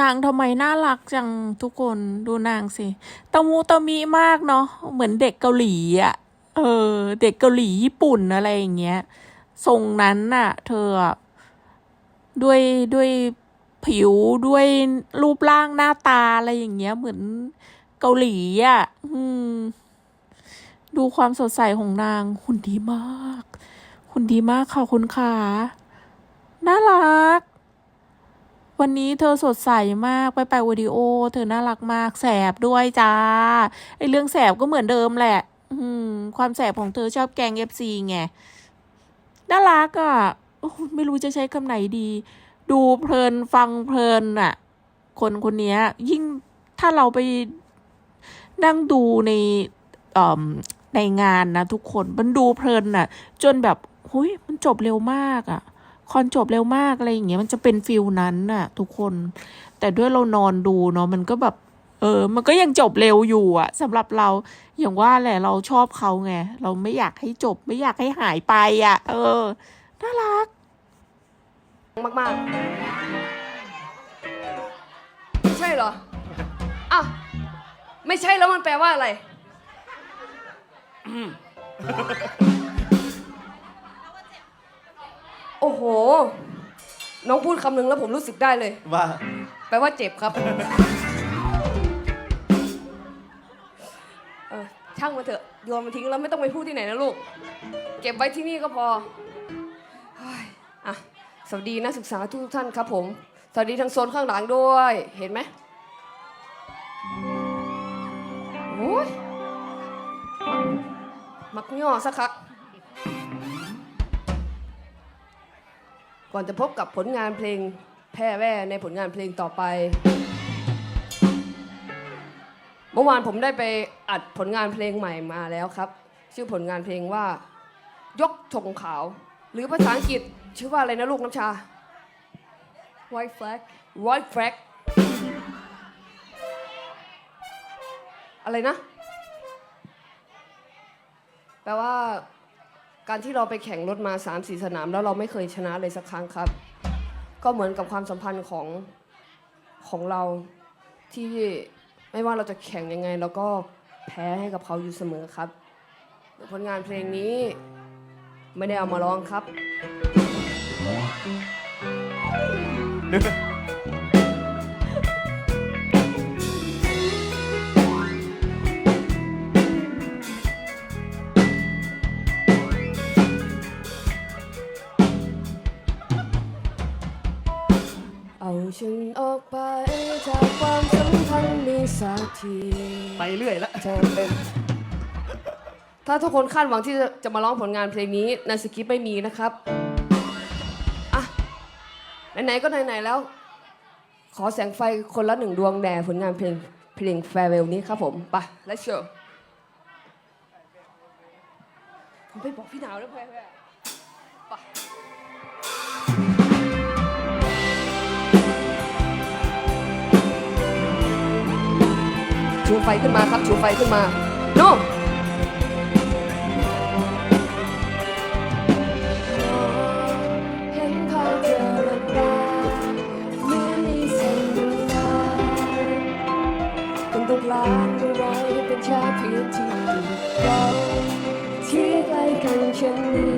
นางทำไมน่ารักจังทุกคนดูนางสิตะมูตะมีมากเนาะเหมือนเด็กเกาหลีอะเออ เด็กเกาหลีญี่ปุ่นอะไรอย่างเงี้ยทรงนั้นน่ะ เธอด้วยด้วยผิวด้วยรูปร่างหน้าตาอะไรอย่างเงี้ย เหมือนเกาหลีอะอืมดูความสดใสของนางหุ่นดีมากหุ่นดีมากค่ะคุณขาน่ารัก วันนี้เธอสดใสมากไปไปวิดีโอ เธอน่ารักมากแสบด้วยจ้าไอเรื่องแสบก็เหมือนเดิมแหละ อืม ความแสบของเธอชอบแกงเอฟซีไงน่ารักอะไม่รู้จะใช้คำไหนดี ดูเพลินฟังเพลินอะ คนคนนี้ยิ่งถ้าเราไปนั่งดูในในงานนะทุกคนมันดูเพลินอะ จนแบบหุยมันจบเร็วมากอะ คอนจบเร็วมากอะไรอย่างเงี้ยมันจะเป็นฟิลนั้นน่ะ ทุกคน แต่ด้วยเรานอนดูเนาะมันก็แบบ เออ มันก็ยังจบเร็วอยู่อะสำหรับเราอย่างว่าแหละเราชอบเขาไงเราไม่อยากให้จบ ไม่อยากให้หายไปอะเออน่ารัก มากๆ ใช่เหรออ้าวไม่ใช่แล้วมันแปลว่าอะไร อ้โห น้องพูดคำหนึ่งแล้วผมรู้สึกได้เลย ว่าแปลว่าเจ็บครับเออช่างมันเถอะโยนมันทิ้งแล้วไม่ต้องไปพูดที่ไหนนะลูก เก็บไว้ที่นี่ก็พอเฮ้ยอะสวัสดีนักศึกษาทุกท่านครับผม สวัสดีทางโซนข้างหลังด้วย เห็นไหมโอ้ยมักย่อสักคัก ก่อนจะพบกับผลงานเพลงแพร่แว่ในผลงานเพลงต่อไป เมื่อวานผมได้ไปอัดผลงานเพลงใหม่มาแล้วครับ ชื่อผลงานเพลงว่า ยกธงขาว หรือภาษาอังกฤษชื่อว่าอะไรนะลูกน้ำชา white flag white flag อะไรนะ แปลว่า การที่เราไปแข่งรถมา 3 4 สนาม แล้วเราไม่เคยชนะเลยสักครั้งครับ ก็เหมือนกับความสัมพันธ์ของของเราที่ไม่ว่าเราจะแข่งยังไงเราก็แพ้ให้กับเขาอยู่เสมอครับ ผลงานเพลงนี้ไม่ได้เอามาร้องครับ ฉันออกไปจากความสัมพันธ์นี้สักทีไปเรื่อยแล้วเธอเป็นถ้าทุกคนคาดหวังที่จะจะมาร้องผลงานเพลงนี้ในสคริปต์ไม่มีนะครับอะไหนๆก็ไหนๆแล้ว ขอแสงไฟคนละหนึ่งดวงแด่ผลงานเพลงเพลง Farewell นี้ครับผมไป let's go ผมไปบอกพี่หนาวแล้วเพื่อน ชูไฟขึ้นมาครับ ชูไฟขึ้นมาโน่ตาเหมืองดวงดางตรงกลางอะไรเป็นชาเพียงที่เราที่ใกล้กันเช่นนี้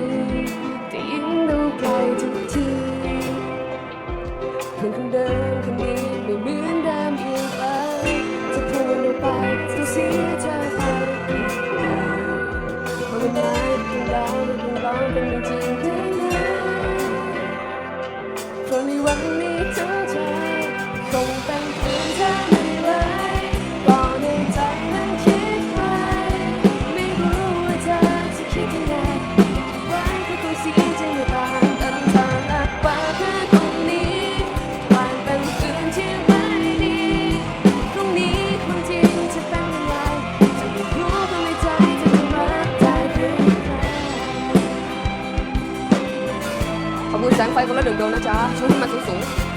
โดนนะจ๊ะชูขึ้นมาสูงๆ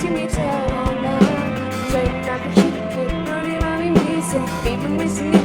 ที่มีเธอออกมาใจหนักคิดผิดเพราะที่เราไม่มีสติมันไม่สน